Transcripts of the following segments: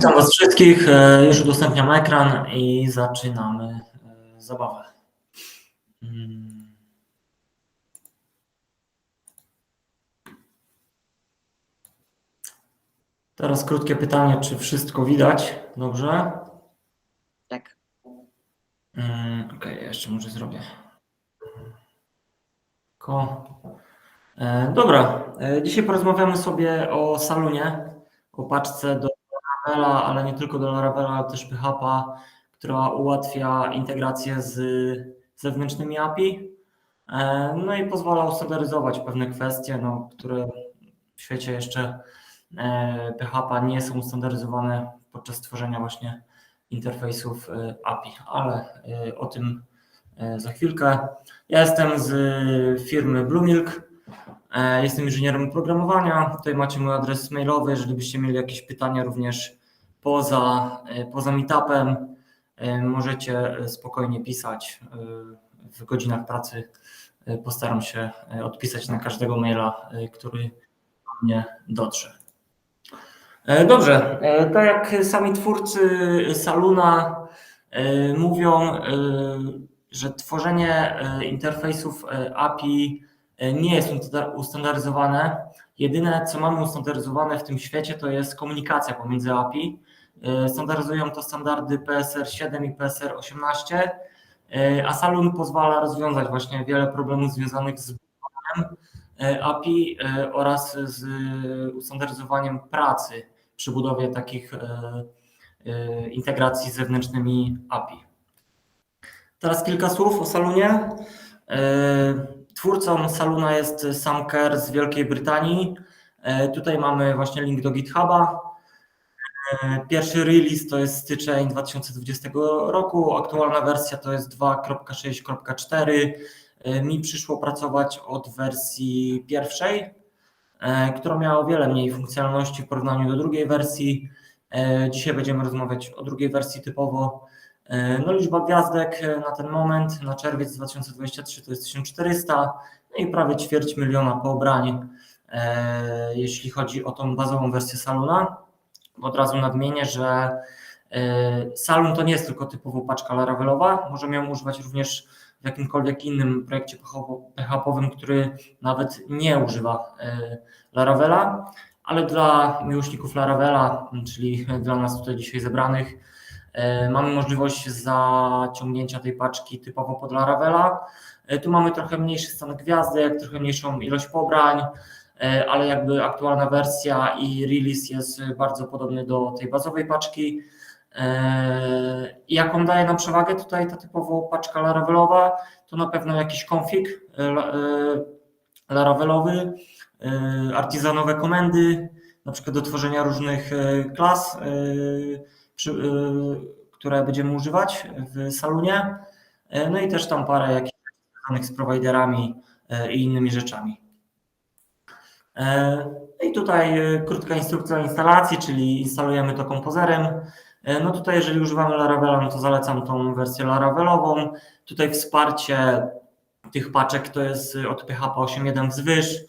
Witam Was wszystkich. E, Już udostępniam ekran i zaczynamy e, zabawę. Mm. Teraz krótkie pytanie, czy wszystko widać? Dobrze? Tak. Mm, Okej, ja jeszcze może zrobię. Ko. E, Dobra, dzisiaj porozmawiamy sobie o Salunie, o paczce do Laravela, ale nie tylko do Laravela, ale też PHP, która ułatwia integrację z zewnętrznymi API. E, No i pozwala ustandaryzować pewne kwestie, no, które w świecie jeszcze e, PHP nie są ustandaryzowane podczas tworzenia właśnie interfejsów e, API, ale e, o tym e, za chwilkę. Ja jestem z firmy Bluemilk. E, Jestem inżynierem oprogramowania. Tutaj macie mój adres mailowy. Jeżeli byście mieli jakieś pytania również poza, e, poza meetupem, e, możecie e, spokojnie pisać. E, W godzinach pracy e, postaram się e, odpisać na każdego maila, e, który do mnie dotrze. E, Dobrze, e, tak jak sami twórcy Saluna e, mówią, e, że tworzenie e, interfejsów e, API e, nie jest usta- ustandaryzowane. Jedyne, co mamy ustandaryzowane w tym świecie, to jest komunikacja pomiędzy API. E, Standaryzują to standardy PSR 7 i PSR 18, e, a Salun pozwala rozwiązać właśnie wiele problemów związanych z budowaniem e, API e, oraz z ustandaryzowaniem pracy przy budowie takich e, e, integracji z zewnętrznymi API. Teraz kilka słów o Salunie. Twórcą Saluna jest Sam Kerr z Wielkiej Brytanii. E, Tutaj mamy właśnie link do GitHuba. E, Pierwszy release to jest styczeń 2020 roku, aktualna wersja to jest 2.6.4. E, Mi przyszło pracować od wersji pierwszej, która miała o wiele mniej funkcjonalności w porównaniu do drugiej wersji. Dzisiaj będziemy rozmawiać o drugiej wersji typowo. E, No, liczba gwiazdek e, na ten moment, na czerwiec 2023 to jest 1400, no i prawie ćwierć miliona pobrań, e, jeśli chodzi o tą bazową wersję Saluna. Od razu nadmienię, że e, Salun to nie jest tylko typowo paczka Laravelowa, możemy ją używać również w jakimkolwiek innym projekcie PHP-owym, który nawet nie używa Laravela, ale dla miłośników Laravela, czyli dla nas tutaj dzisiaj zebranych, mamy możliwość zaciągnięcia tej paczki typowo pod Laravela. E, Tu mamy trochę mniejszy stan gwiazdek, trochę mniejszą ilość pobrań, e, ale jakby aktualna wersja i release jest bardzo podobny do tej bazowej paczki. E, jaką daje nam przewagę tutaj ta typowo paczka Laravelowa, to na pewno jakiś e, e, Laravelowy, e, artyzanowe komendy, na przykład do tworzenia różnych e, klas, e, e, które będziemy używać w Salunie. E, No i też tam parę jakichś z prowajderami e, i innymi rzeczami. E, No i tutaj krótka instrukcja instalacji, czyli instalujemy to kompozerem. No tutaj jeżeli używamy Laravela, no to zalecam tą wersję Laravelową. Tutaj wsparcie tych paczek to jest od PHP 8.1 wzwyż,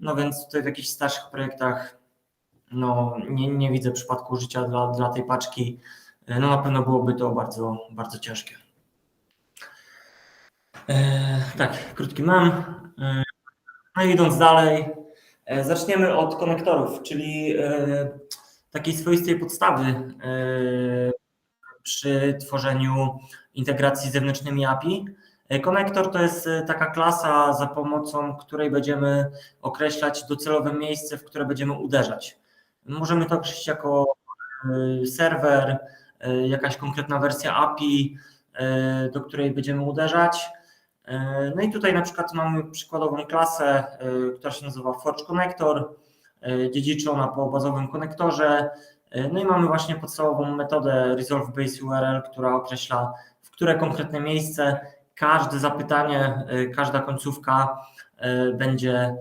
no więc tutaj w jakichś starszych projektach no nie, nie widzę przypadku użycia dla, dla tej paczki. No na pewno byłoby to bardzo, bardzo ciężkie. E, tak, krótki mam. E, no idąc dalej, e, zaczniemy od konektorów, czyli e, takiej swoistej podstawy e, przy tworzeniu integracji z zewnętrznymi API. E, Konektor to jest e, taka klasa, za pomocą której będziemy określać docelowe miejsce, w które będziemy uderzać. Możemy to określić jako e, serwer, e, jakaś konkretna wersja API, e, do której będziemy uderzać. No i tutaj na przykład mamy przykładową klasę, która się nazywa Forge Connector, e, dziedziczona po bazowym konektorze. No i mamy właśnie podstawową metodę Resolve Base URL, która określa, w które konkretne miejsce każde zapytanie, każda końcówka będzie,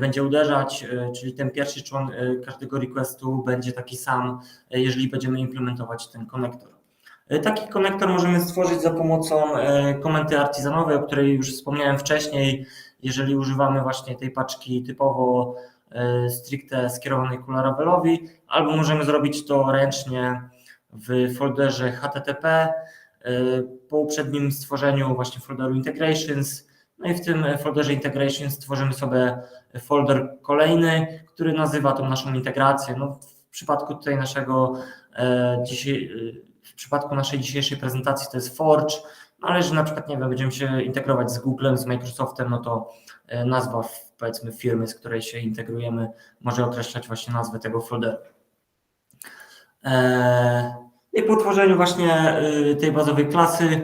będzie uderzać, e, czyli ten pierwszy człon e, każdego requestu będzie taki sam, e, jeżeli będziemy implementować ten konektor. E, Taki konektor możemy stworzyć za pomocą e, komendy artyzanowej, o której już wspomniałem wcześniej. Jeżeli używamy właśnie tej paczki typowo e, stricte skierowanej ku Laravelowi, albo możemy zrobić to ręcznie w folderze HTTP e, po uprzednim stworzeniu właśnie folderu integrations. No i w tym folderze integrations stworzymy sobie folder kolejny, który nazywa tą naszą integrację. No, w przypadku tutaj naszego dzisiaj, w przypadku naszej dzisiejszej prezentacji to jest Forge, no ale jeżeli na przykład, nie wiem, będziemy się integrować z Googlem, z Microsoftem, no to e, nazwa powiedzmy firmy, z której się integrujemy, może określać właśnie nazwę tego folderu. E, I po tworzeniu właśnie e, tej bazowej klasy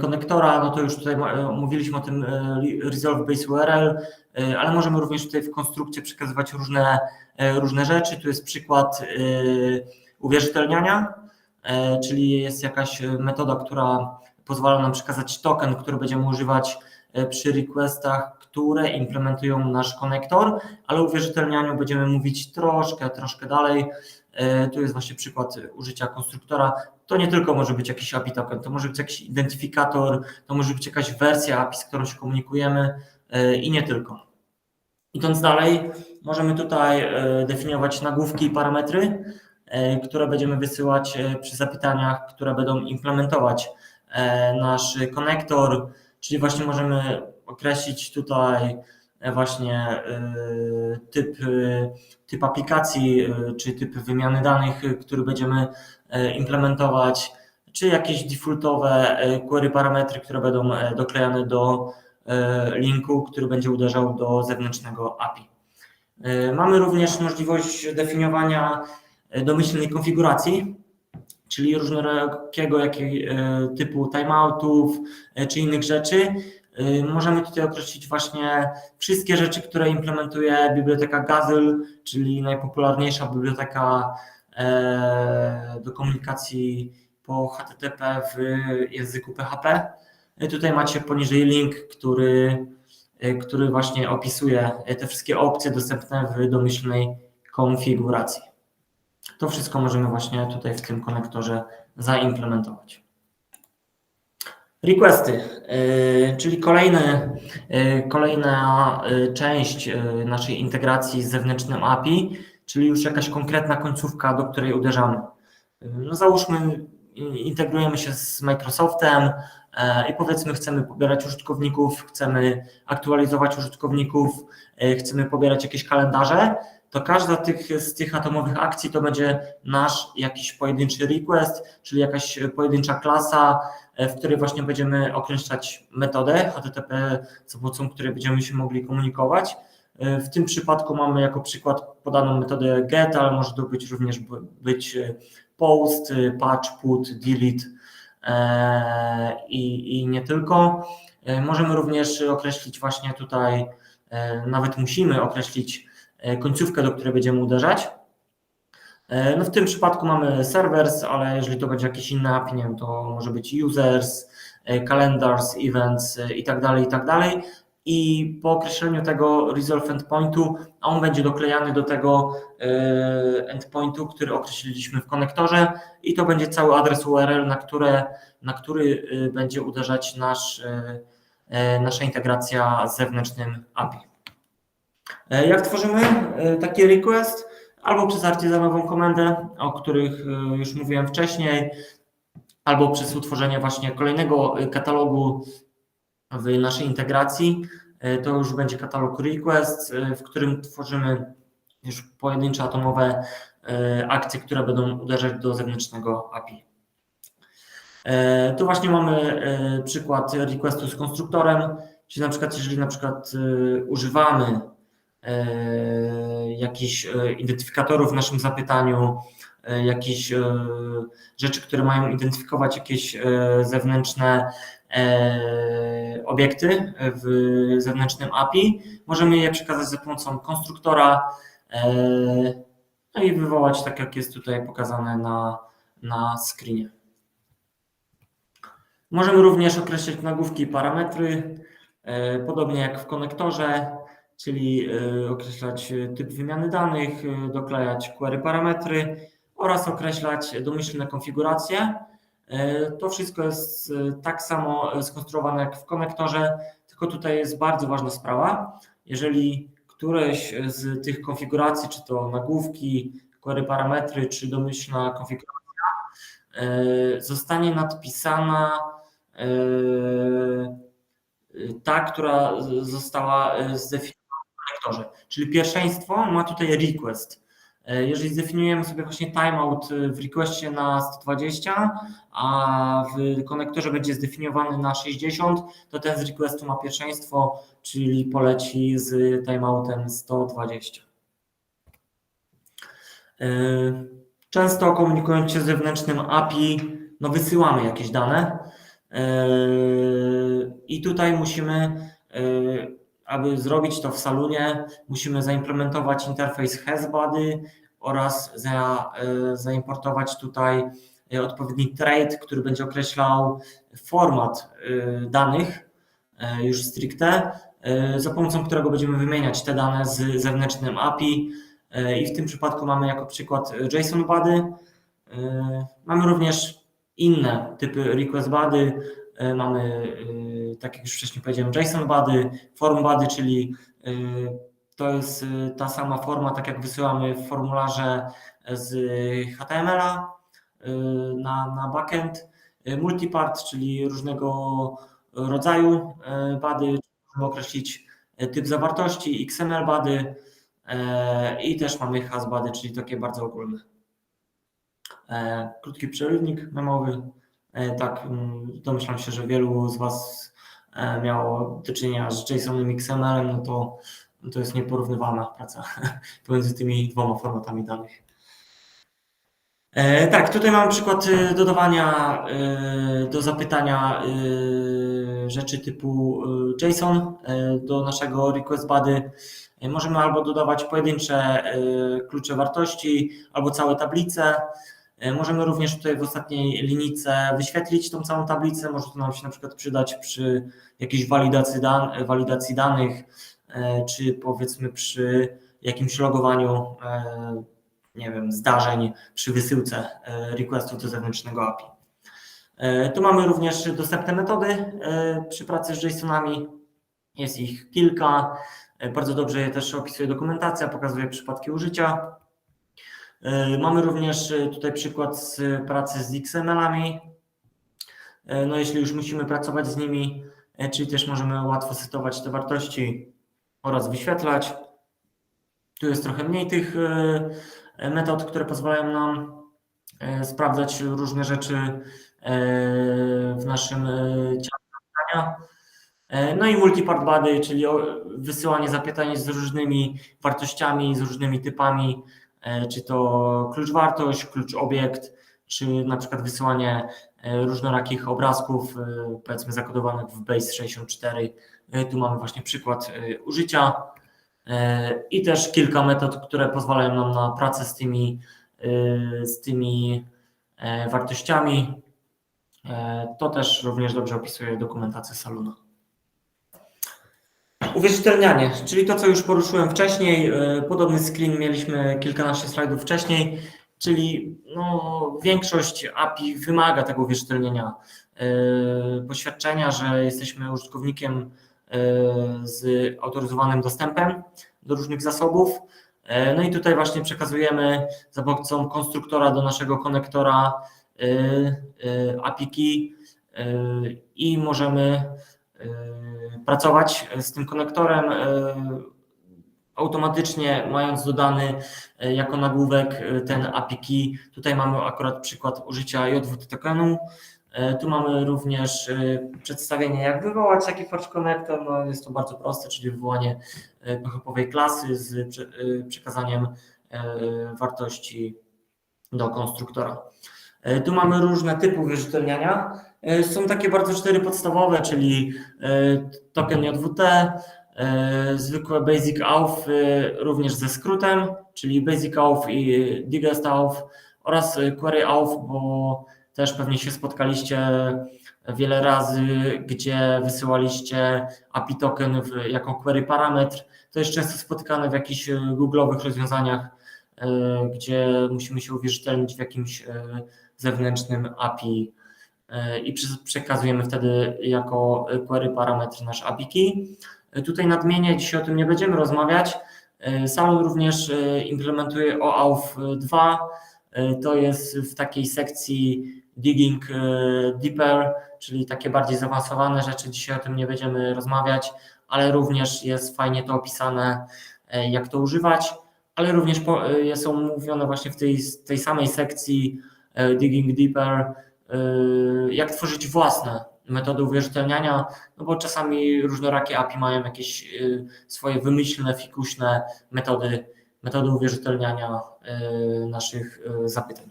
konektora, no to już tutaj mówiliśmy o tym Resolve Base URL, ale możemy również tutaj w konstrukcie przekazywać różne, różne rzeczy. Tu jest przykład uwierzytelniania, czyli jest jakaś metoda, która pozwala nam przekazać token, który będziemy używać przy requestach, które implementują nasz konektor, ale o uwierzytelnianiu będziemy mówić troszkę, troszkę dalej. E, tu jest właśnie przykład użycia konstruktora. To nie tylko może być jakiś API token, to może być jakiś identyfikator, to może być jakaś wersja API, z którą się komunikujemy e, i nie tylko. Idąc dalej, możemy tutaj definiować nagłówki i parametry, które będziemy wysyłać przy zapytaniach, które będą implementować E, nasz konektor, czyli właśnie możemy określić tutaj e, właśnie e, typ, typ aplikacji, czy typ wymiany danych, który będziemy implementować, czy jakieś defaultowe query parametry, które będą doklejane do linku, który będzie uderzał do zewnętrznego API. Mamy również możliwość definiowania domyślnej konfiguracji, czyli różnorakiego jakiego e, typu timeoutów e, czy innych rzeczy. E, możemy tutaj określić właśnie wszystkie rzeczy, które implementuje biblioteka Gazelle, czyli najpopularniejsza biblioteka do komunikacji po HTTP w języku PHP. Tutaj macie poniżej link, który, który właśnie opisuje te wszystkie opcje dostępne w domyślnej konfiguracji. To wszystko możemy właśnie tutaj w tym konektorze zaimplementować. Requesty, y, czyli kolejny, y, kolejna y, część naszej integracji z zewnętrznym API, czyli już jakaś konkretna końcówka, do której uderzamy. No załóżmy, integrujemy się z Microsoftem i powiedzmy chcemy pobierać użytkowników, chcemy aktualizować użytkowników, chcemy pobierać jakieś kalendarze, to każda tych, z tych atomowych akcji to będzie nasz jakiś pojedynczy request, czyli jakaś pojedyncza klasa, e, w której właśnie będziemy określać metodę HTTP, za pomocą której będziemy się mogli komunikować. E, w tym przypadku mamy jako przykład podaną metodę get, ale może to być również być e, post, patch, put, delete i, i nie tylko. Możemy również określić właśnie tutaj, nawet musimy określić końcówkę, do której będziemy uderzać. E, no w tym przypadku mamy servers, ale jeżeli to będzie jakiś inny API, nie wiem, to może być users, e, calendars, events i tak dalej, i tak dalej. I po określeniu tego resolve endpointu, on będzie doklejany do tego endpointu, który określiliśmy w konektorze i to będzie cały adres URL, na, które, na który będzie uderzać nasz, nasza integracja z zewnętrznym API. E, jak tworzymy e, taki request? Albo przez artyzanową komendę, o których e, już mówiłem wcześniej, albo przez utworzenie właśnie kolejnego katalogu w naszej integracji. To już będzie katalog request, w którym tworzymy już pojedyncze atomowe akcje, które będą uderzać do zewnętrznego API. Tu właśnie mamy przykład requestu z konstruktorem, czyli na przykład jeżeli na przykład używamy jakichś e, identyfikatorów w naszym zapytaniu, e, jakieś rzeczy, które mają identyfikować jakieś zewnętrzne obiekty w zewnętrznym API. Możemy je przekazać za pomocą konstruktora no i wywołać tak, jak jest tutaj pokazane na, na screenie. Możemy również określić nagłówki i parametry, podobnie jak w konektorze czyli e, określać e, typ wymiany danych, e, doklejać query parametry oraz określać domyślne konfiguracje. To wszystko jest tak samo skonstruowane jak w konektorze, tylko tutaj jest bardzo ważna sprawa. Jeżeli któreś z tych konfiguracji, czy to nagłówki, query parametry, czy domyślna konfiguracja, zostanie nadpisana ta, która została zdefiniowana w konektorze. Czyli pierwszeństwo ma tutaj request. E, Jeżeli zdefiniujemy sobie właśnie timeout e, w requestie na 120, a w konektorze będzie zdefiniowany na 60, to ten z requestu ma pierwszeństwo, czyli poleci z timeoutem 120. E, Często komunikując się z zewnętrznym API, no wysyłamy jakieś dane i tutaj musimy, aby zrobić to w Salunie, musimy zaimplementować interfejs HasBuddy oraz za, e, zaimportować tutaj e, odpowiedni trade, który będzie określał format e, danych już stricte, za pomocą którego będziemy wymieniać te dane z zewnętrznym API i w tym przypadku mamy jako przykład JSON Buddy. E, Mamy również inne typy request buddy. E, Mamy, e, tak jak już wcześniej powiedziałem, JSON buddy, form buddy, czyli e, to jest ta sama forma, tak jak wysyłamy w formularze z HTML-a na, na backend. Multipart, czyli różnego rodzaju buddy, możemy określić typ zawartości, XML buddy e, i też mamy has buddy, czyli takie bardzo ogólne. Krótki przerywnik memowy. E, Tak, mm, domyślam się, że wielu z Was e, miało do czynienia z JSON-em XML-em, no to, to jest nieporównywalna praca pomiędzy tymi dwoma formatami danych. E, Tak, tutaj mamy przykład dodawania do zapytania rzeczy typu JSON do naszego request buddy. E, Możemy albo dodawać pojedyncze klucze wartości, albo całe tablice. E, Możemy również tutaj w ostatniej linijce wyświetlić tą całą tablicę. Może to nam się na przykład przydać przy jakiejś walidacji, dan walidacji danych, e, czy powiedzmy przy jakimś logowaniu, e, nie wiem, zdarzeń przy wysyłce requestu do zewnętrznego API. Tu mamy również dostępne metody przy pracy z JSONami. Jest ich kilka. Bardzo dobrze je też opisuje dokumentacja, pokazuje przypadki użycia. E, Mamy również e, tutaj przykład z pracy z XML-ami. E, No jeśli już musimy pracować z nimi, czyli też możemy łatwo setować te wartości oraz wyświetlać. Tu jest trochę mniej tych metod, które pozwalają nam sprawdzać różne rzeczy w naszym ciele No i multipart buddy, czyli wysyłanie zapytań z różnymi wartościami, z różnymi typami, czy to klucz wartość, klucz obiekt, czy na przykład wysyłanie e, różnorakich obrazków, e, powiedzmy zakodowanych w Base64. E, Tu mamy właśnie przykład e, użycia e, i też kilka metod, które pozwalają nam na pracę z tymi, e, z tymi e, wartościami. E, To też również dobrze opisuje dokumentacja Saluna. Uwierzytelnianie, czyli to, co już poruszyłem wcześniej. e, Podobny screen mieliśmy kilkanaście slajdów wcześniej, czyli no, większość API wymaga tego uwierzytelnienia, e, poświadczenia, że jesteśmy użytkownikiem e, z autoryzowanym dostępem do różnych zasobów. No i tutaj właśnie przekazujemy za pomocą konstruktora do naszego konektora API key i możemy pracować z tym konektorem e, automatycznie mając dodany e, jako nagłówek e, ten API key. Tutaj mamy akurat przykład użycia JWT tokenu. E, Tu mamy również e, przedstawienie jak wywołać taki forge connector. No jest to bardzo proste, czyli wywołanie e, PHP-owej klasy z prze- e, przekazaniem e, wartości do konstruktora. E, Tu mamy różne typy uwierzytelniania. E, Są takie bardzo cztery podstawowe, czyli e, token JWT, e, zwykłe basic auth również ze skrótem, czyli basic auth i digest auth oraz query auth, bo też pewnie się spotkaliście wiele razy, gdzie wysyłaliście API token jako query parametr. To jest często spotykane w jakichś googlowych rozwiązaniach, gdzie musimy się uwierzytelnić w jakimś zewnętrznym API i przy- przekazujemy wtedy jako query parametr nasz API key. Tutaj nadmienię, dzisiaj o tym nie będziemy rozmawiać. Salon również implementuje OAuth 2. To jest w takiej sekcji digging deeper, czyli takie bardziej zaawansowane rzeczy. Dzisiaj o tym nie będziemy rozmawiać, ale również jest fajnie to opisane, jak to używać, ale również są mówione właśnie w tej, tej samej sekcji digging deeper, jak tworzyć własne metody uwierzytelniania, no bo czasami różnorakie API mają jakieś swoje wymyślne, fikuśne metody, metody uwierzytelniania naszych zapytań.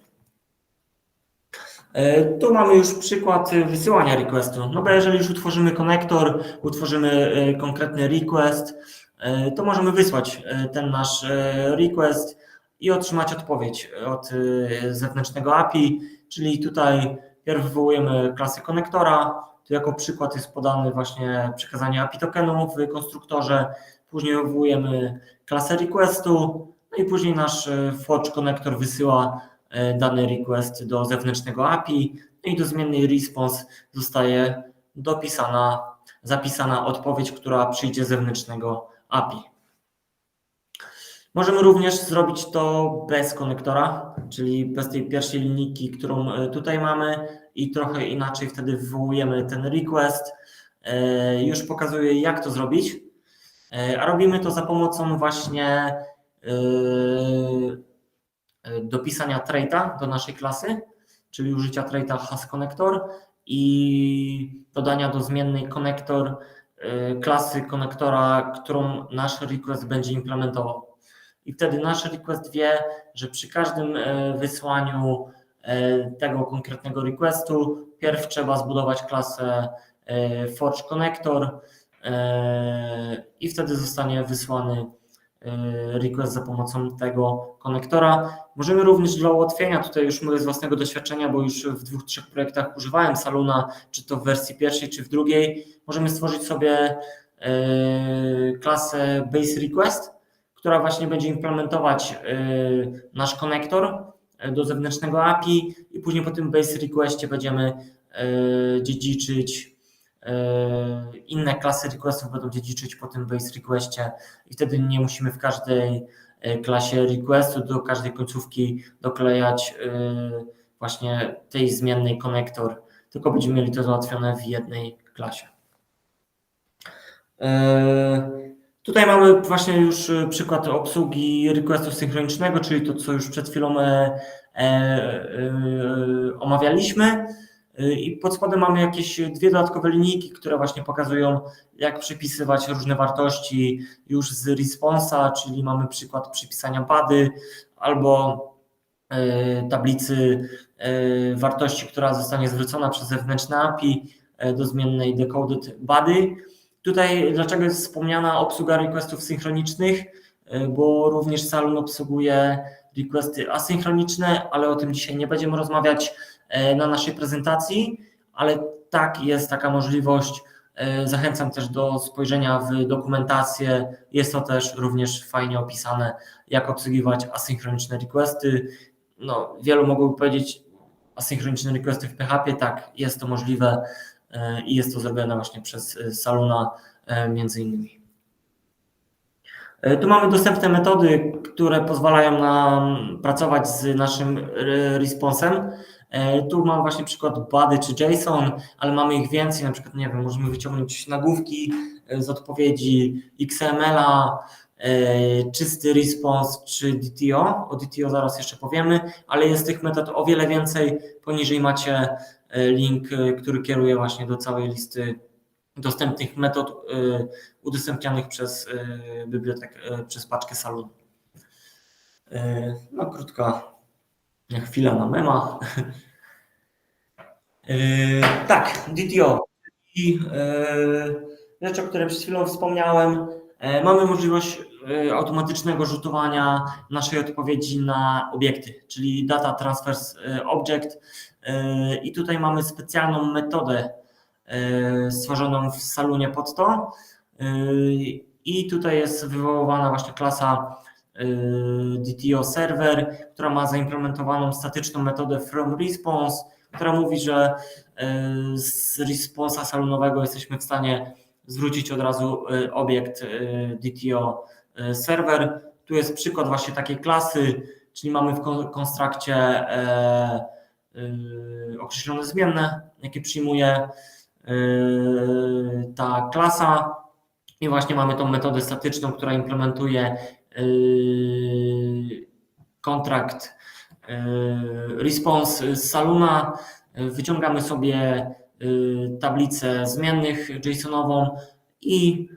Tu mamy już przykład wysyłania requestu. No bo jeżeli już utworzymy konektor, utworzymy konkretny request, to możemy wysłać ten nasz request i otrzymać odpowiedź od zewnętrznego API, czyli tutaj pierw wywołujemy klasę konektora, tu jako przykład jest podany właśnie przekazanie API tokenu w konstruktorze, później wywołujemy klasę requestu, no i później nasz Forge konektor wysyła dany request do zewnętrznego API no i do zmiennej response zostaje dopisana, zapisana odpowiedź, która przyjdzie z zewnętrznego API. Możemy również zrobić to bez konektora, czyli bez tej pierwszej linijki, którą tutaj mamy i trochę inaczej wtedy wywołujemy ten request. Już pokazuję jak to zrobić, a robimy to za pomocą właśnie dopisania traita do naszej klasy, czyli użycia traita hasConnector i dodania do zmiennej konektor klasy konektora, którą nasz request będzie implementował. I wtedy nasz request wie, że przy każdym wysłaniu tego konkretnego requestu pierw trzeba zbudować klasę Forge Connector i wtedy zostanie wysłany request za pomocą tego konektora. Możemy również dla ułatwienia, tutaj już mówię z własnego doświadczenia, bo już w dwóch, trzech projektach używałem Saluna, czy to w wersji pierwszej, czy w drugiej, możemy stworzyć sobie klasę base request, która właśnie będzie implementować nasz konektor do zewnętrznego API i później po tym base requestie będziemy dziedziczyć inne klasy requestów będą dziedziczyć po tym base requestie i wtedy nie musimy w każdej klasie requestu do każdej końcówki doklejać właśnie tej zmiennej konektor, tylko będziemy mieli to załatwione w jednej klasie. Tutaj mamy właśnie już przykład obsługi requestu synchronicznego, czyli to, co już przed chwilą omawialiśmy. I pod spodem mamy jakieś dwie dodatkowe linijki, które właśnie pokazują, jak przypisywać różne wartości już z responsa, czyli mamy przykład przypisania bady albo tablicy wartości, która zostanie zwrócona przez zewnętrzne API do zmiennej decoded body. Tutaj dlaczego jest wspomniana obsługa requestów synchronicznych, bo również Salon obsługuje requesty asynchroniczne, ale o tym dzisiaj nie będziemy rozmawiać na naszej prezentacji, ale tak jest taka możliwość. Zachęcam też do spojrzenia w dokumentację. Jest to też również fajnie opisane, jak obsługiwać asynchroniczne requesty. No, wielu mogłoby powiedzieć, asynchroniczne requesty w PHP, tak, jest to możliwe i jest to zrobione właśnie przez Salona między innymi. Tu mamy dostępne metody, które pozwalają nam pracować z naszym responsem. Tu mam właśnie przykład body czy JSON, ale mamy ich więcej, na przykład nie wiem, możemy wyciągnąć nagłówki z odpowiedzi XML-a, czysty response czy DTO. O DTO zaraz jeszcze powiemy, ale jest tych metod o wiele więcej. Poniżej macie link, który kieruje właśnie do całej listy dostępnych metod udostępnianych przez bibliotekę, przez paczkę Salon. No krótka chwila na mema. Tak, DTO, czyli rzecz, o której przed chwilą wspomniałem. Mamy możliwość automatycznego rzutowania naszej odpowiedzi na obiekty, czyli Data Transfers Object i tutaj mamy specjalną metodę stworzoną w Salunie pod to i tutaj jest wywoływana właśnie klasa DTO Server, która ma zaimplementowaną statyczną metodę from response, która mówi, że z responsa salonowego jesteśmy w stanie zwrócić od razu obiekt DTO server. Tu jest przykład właśnie takiej klasy, czyli mamy w kon- konstrakcie e, określone zmienne, jakie przyjmuje y, ta klasa i właśnie mamy tą metodę statyczną, która implementuje y, kontrakt y, response z Saluna. Wyciągamy sobie y, tablicę zmiennych JSONową i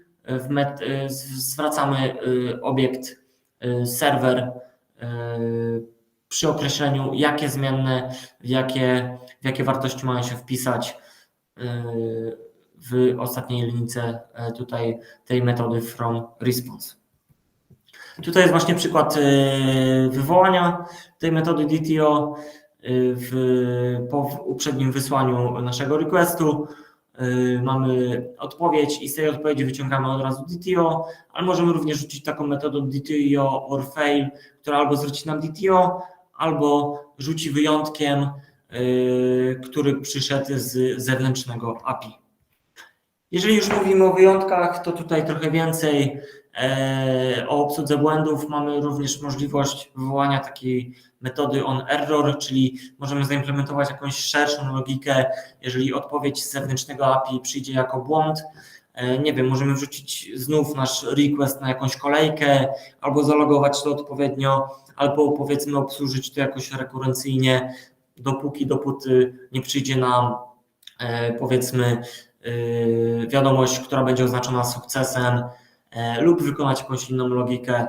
y, zwracamy y, obiekt y, serwer y, przy określeniu, jakie zmienne, jakie, jakie wartości mają się wpisać y, w ostatniej linijce e, tutaj tej metody from response. Tutaj jest właśnie przykład y, wywołania tej metody DTO w, po uprzednim wysłaniu naszego requestu. Mamy odpowiedź i z tej odpowiedzi wyciągamy od razu DTO, ale możemy również rzucić taką metodą DTO or fail, która albo zwróci nam DTO, albo rzuci wyjątkiem, y, który przyszedł z zewnętrznego API. Jeżeli już mówimy o wyjątkach, to tutaj trochę więcej e, o obsłudze błędów. Mamy również możliwość wywołania takiej metody on error, czyli możemy zaimplementować jakąś szerszą logikę, jeżeli odpowiedź z zewnętrznego API przyjdzie jako błąd. e, Nie wiem, możemy wrzucić znów nasz request na jakąś kolejkę, albo zalogować to odpowiednio, albo powiedzmy obsłużyć to jakoś rekurencyjnie, dopóki dopóty nie przyjdzie nam e, powiedzmy yy, wiadomość, która będzie oznaczona sukcesem, e, lub wykonać jakąś inną logikę.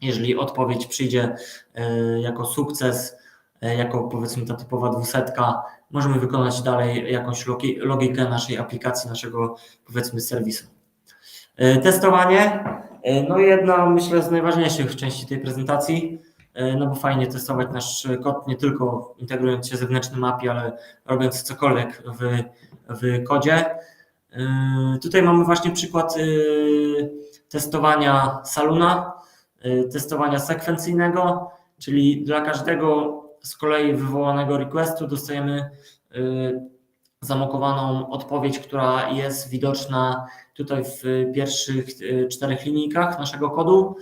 Jeżeli odpowiedź przyjdzie e, jako sukces, e, jako powiedzmy ta typowa dwusetka, możemy wykonać dalej jakąś logi- logikę naszej aplikacji, naszego powiedzmy serwisu. E, Testowanie, e, no jedna myślę z najważniejszych części tej prezentacji, e, no bo fajnie testować nasz kod nie tylko integrując się z zewnętrznym API, ale robiąc cokolwiek w w kodzie. Yy, Tutaj mamy właśnie przykład yy, testowania Saluna, testowania sekwencyjnego, czyli dla każdego z kolei wywołanego requestu dostajemy zamokowaną odpowiedź, która jest widoczna tutaj w pierwszych czterech linijkach naszego kodu.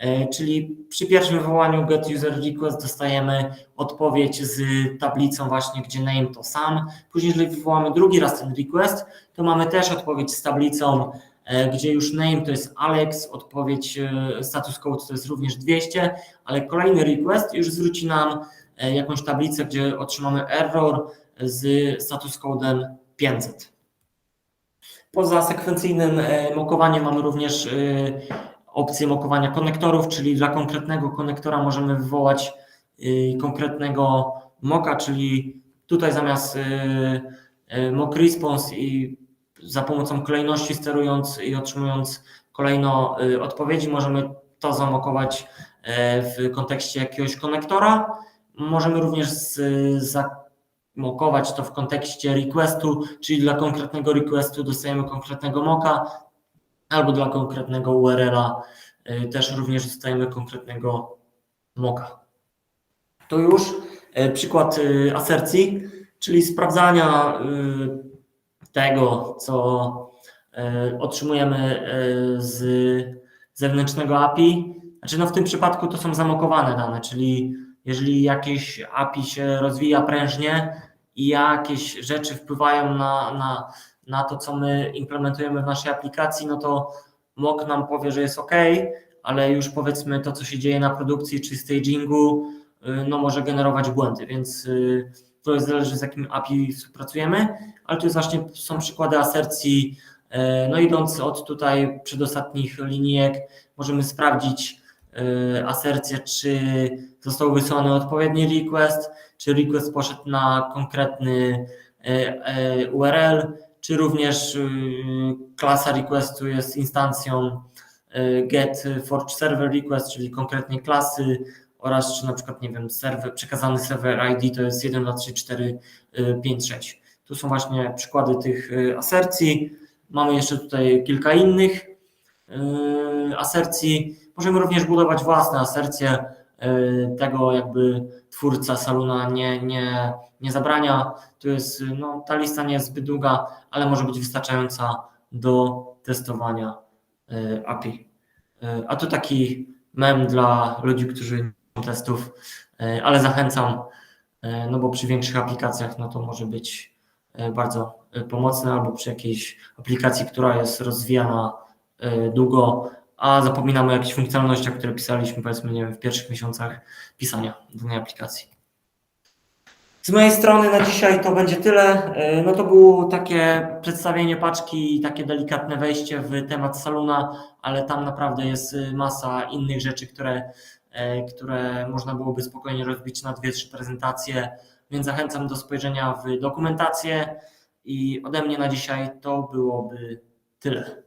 Yy, Czyli przy pierwszym wywołaniu get user request dostajemy odpowiedź z tablicą właśnie, gdzie name to sam. Później, jeżeli wywołamy drugi raz ten request, to mamy też odpowiedź z tablicą, e, gdzie już name to jest Alex, odpowiedź e, status code to jest również 200, ale kolejny request już zwróci nam e, jakąś tablicę, gdzie otrzymamy error z status codem 500. Poza sekwencyjnym e, mokowaniem mamy również e, opcję mokowania konektorów, czyli dla konkretnego konektora możemy wywołać y, konkretnego moka, czyli tutaj zamiast y, y, mock response i za pomocą kolejności sterując i otrzymując kolejno odpowiedzi, możemy to zamokować w kontekście jakiegoś konektora. Możemy również zamokować to w kontekście requestu, czyli dla konkretnego requestu dostajemy konkretnego moka, albo dla konkretnego URL-a y, też również dostajemy konkretnego moka. To już e, przykład y, asercji, czyli sprawdzania y, tego, co otrzymujemy z zewnętrznego API. Znaczy no w tym przypadku to są zamokowane dane, czyli jeżeli jakieś API się rozwija prężnie i jakieś rzeczy wpływają na, na, na to, co my implementujemy w naszej aplikacji, no to mock nam powie, że jest OK, ale już powiedzmy to, co się dzieje na produkcji czy stagingu, y, no może generować błędy, więc y, to jest zależy z jakim API współpracujemy, ale tu jest właśnie są przykłady asercji, e, no idąc od tutaj przedostatnich linijek, możemy sprawdzić y, asercję, czy został wysłany odpowiedni request, czy request poszedł na konkretny URL, czy również y, klasa requestu jest instancją y, get for server request, czyli konkretnej klasy oraz czy na przykład, nie wiem, serwer, przekazany server ID to jest 1, 2, 3, 4, 5, 6. Tu są właśnie przykłady tych y, asercji. Mamy jeszcze tutaj kilka innych asercji. Możemy również budować własne asercje. Y, Tego jakby twórca Saluna nie, nie, nie zabrania. Tu jest, no, ta lista nie jest zbyt długa, ale może być wystarczająca do testowania e, API. E, A to taki mem dla ludzi, którzy nie testów, e, ale zachęcam, e, no bo przy większych aplikacjach no to może być e, bardzo e, pomocne albo przy jakiejś aplikacji, która jest rozwijana e, długo, a zapominamy o jakichś funkcjonalnościach, które pisaliśmy powiedzmy nie wiem, w pierwszych miesiącach pisania danej aplikacji. Z mojej strony na dzisiaj to będzie tyle. E, No to było takie przedstawienie paczki i takie delikatne wejście w temat Saluna, ale tam naprawdę jest y, masa innych rzeczy, które, e, które można byłoby spokojnie rozbić na dwie, trzy prezentacje, więc zachęcam do spojrzenia w dokumentację i ode mnie na dzisiaj to byłoby tyle.